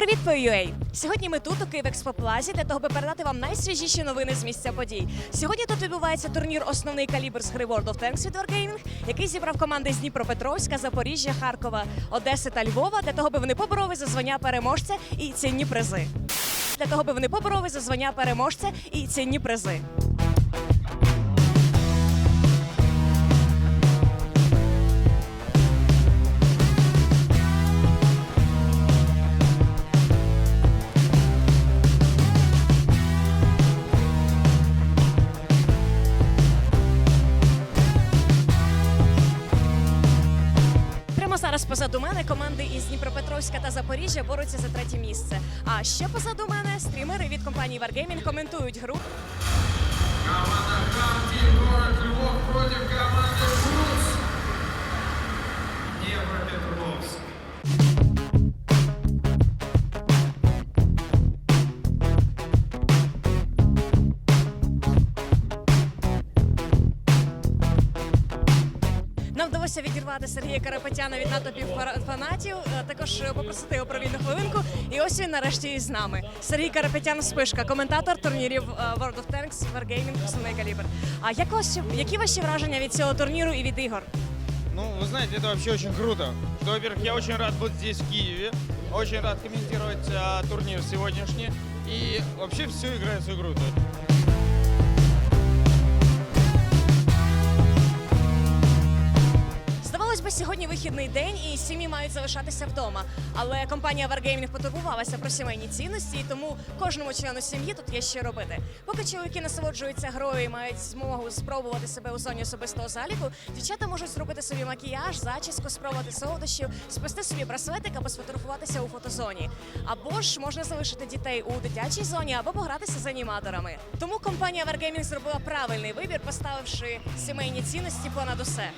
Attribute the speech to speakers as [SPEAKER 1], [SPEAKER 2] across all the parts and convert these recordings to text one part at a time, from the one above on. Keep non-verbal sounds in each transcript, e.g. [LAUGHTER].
[SPEAKER 1] Привіт, PUA! Сьогодні ми тут у Київ Експоплазі для того, би передати вам найсвіжіші новини з місця подій. Сьогодні тут відбувається турнір Основний калібр з гри World of Tanks від Wargaming, який зібрав команди з Дніпропетровська, Запоріжжя, Харкова, Одеси та Львова для того, би вони побороли за звання переможця і цінні призи. Для того, би вони побороли за звання переможця і цінні призи. Зараз позаду мене команди із Дніпропетровська та Запоріжжя борються за третє місце. А ще позаду мене стрімери від компанії Wargaming коментують гру.
[SPEAKER 2] Команда Хамтин, город Львов проти команди Шуц. Днепропетровск.
[SPEAKER 1] Нам вдалося відірвати Сергія Карапетяна від натовпів фара- фанатів, е, також е, попросити його про вільну хвилинку. І ось він нарешті із нами. Сергій Карапетян Спишка, коментатор турнірів е, World of Tanks, Wargaming, основний калібр. А як ваші, які ваші враження від цього турніру і від ігор?
[SPEAKER 3] Ну, вы знаете, это вообще очень круто. Что, во-первых, я очень рад быть здесь, в Киеве. Очень рад комментировать а, турнир сегодняшний. И вообще все играет свою игру.
[SPEAKER 1] Сьогодні вихідний день і сім'ї мають залишатися вдома. Але компанія Wargaming потурбувалася про сімейні цінності, і тому кожному члену сім'ї тут є що робити. Поки чоловіки насолоджуються грою і мають змогу спробувати себе у зоні особистого заліку, дівчата можуть зробити собі макіяж, зачіску, спробувати солодощів, спасти собі браслетик або сфотографуватися у фотозоні. Або ж можна залишити дітей у дитячій зоні або погратися з аніматорами. Тому компанія Wargaming зробила правильний вибір, поставивши сімейні цінності понад усе.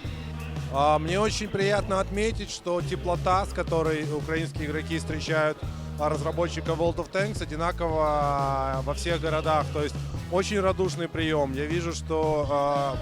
[SPEAKER 4] А, Мне очень приятно отметить, что теплота, с которой украинские игроки встречают а, разработчика World of Tanks, одинаково а, во всех городах. То есть очень радушный прием. Я вижу, что а,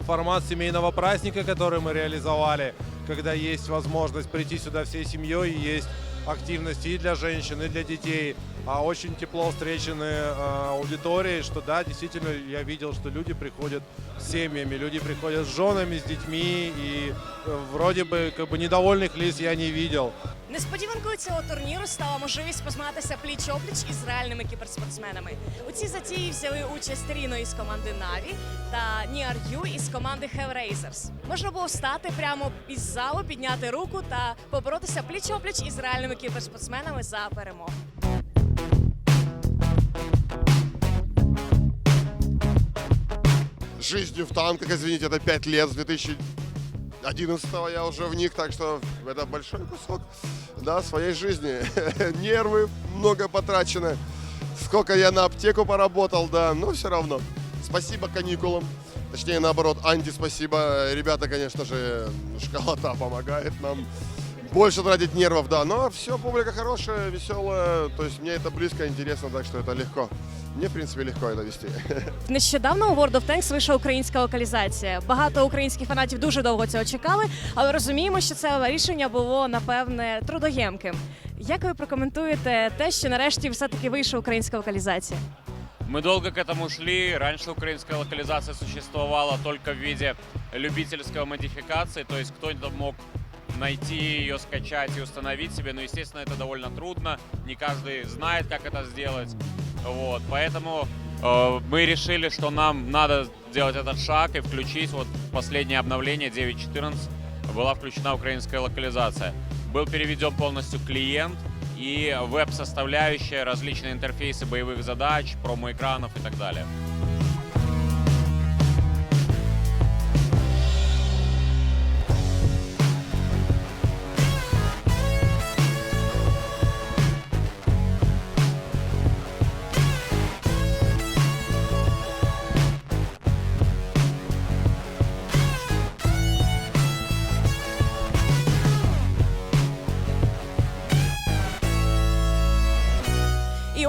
[SPEAKER 4] формат семейного праздника, который мы реализовали, когда есть возможность прийти сюда всей семьей, есть активности и для женщин, и для детей, очень тепло встречены а, аудиторией, что да, действительно, я видел, что люди приходят с семьями, люди приходят с женами, с детьми, и э, вроде бы как бы недовольных лиц я не видел.
[SPEAKER 1] Несподіванкою цього турніру стала можливість позмагатися пліч-опліч із реальними кіберспортсменами. У цій затії взяли участь Ріно із команди Наві та Ніар Ю із команди Hellraisers. Можна було встати прямо із залу, підняти руку та поборотися пліч-опліч із реальними кіберспортсменами за перемогу.
[SPEAKER 5] Жизнью в танках, извините, это 5 лет, с 2011 я уже в них, так что это большой кусок да, своей жизни. [LAUGHS] Нервы много потрачено. Сколько я на аптеку поработал, да, но все равно. Спасибо каникулам. Точнее, наоборот, Анди, спасибо. Ребята, конечно же, [LAUGHS] школота помогает нам больше тратить нервов, да. Но все, публика хорошая, веселая. То есть мне это близко, интересно, так что это легко. Мне, в принципе, легко это вести. [LAUGHS]
[SPEAKER 1] Нещодавно у World of Tanks вийшла українська локалізація. Багато українських фанатів дуже довго цього чекали, але розуміємо, що це рішення було напевне трудоємким. Як ви прокоментуєте те, що нарешті все-таки вийшла українська локалізація?
[SPEAKER 6] Мы долго к этому шли. Раньше украинская локализация существовала только в виде любительской модификации, то есть кто-то мог найти ее, скачать и установить себе, но, естественно, это довольно трудно. Не каждый знает, как это сделать. Вот, поэтому э, мы решили, что нам надо сделать этот шаг и включить вот последнее обновление 9.14 была включена украинская локализация. Был переведен полностью клиент и веб-составляющая, различные интерфейсы боевых задач, промо-экранов и так далее.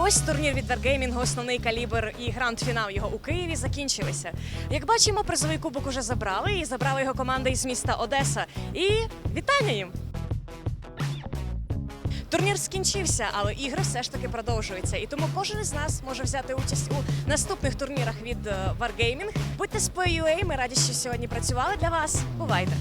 [SPEAKER 1] Ось турнір від Wargaming, основний калібр і гранд-фінал його у Києві закінчилися. Як бачимо, призовий кубок уже забрали, і забрала його команда із міста Одеса. І вітання їм! Турнір скінчився, але ігри все ж таки продовжуються. І тому кожен із нас може взяти участь у наступних турнірах від е, Wargaming. Будьте з PUA, ми раді, що сьогодні працювали для вас. Бувайте!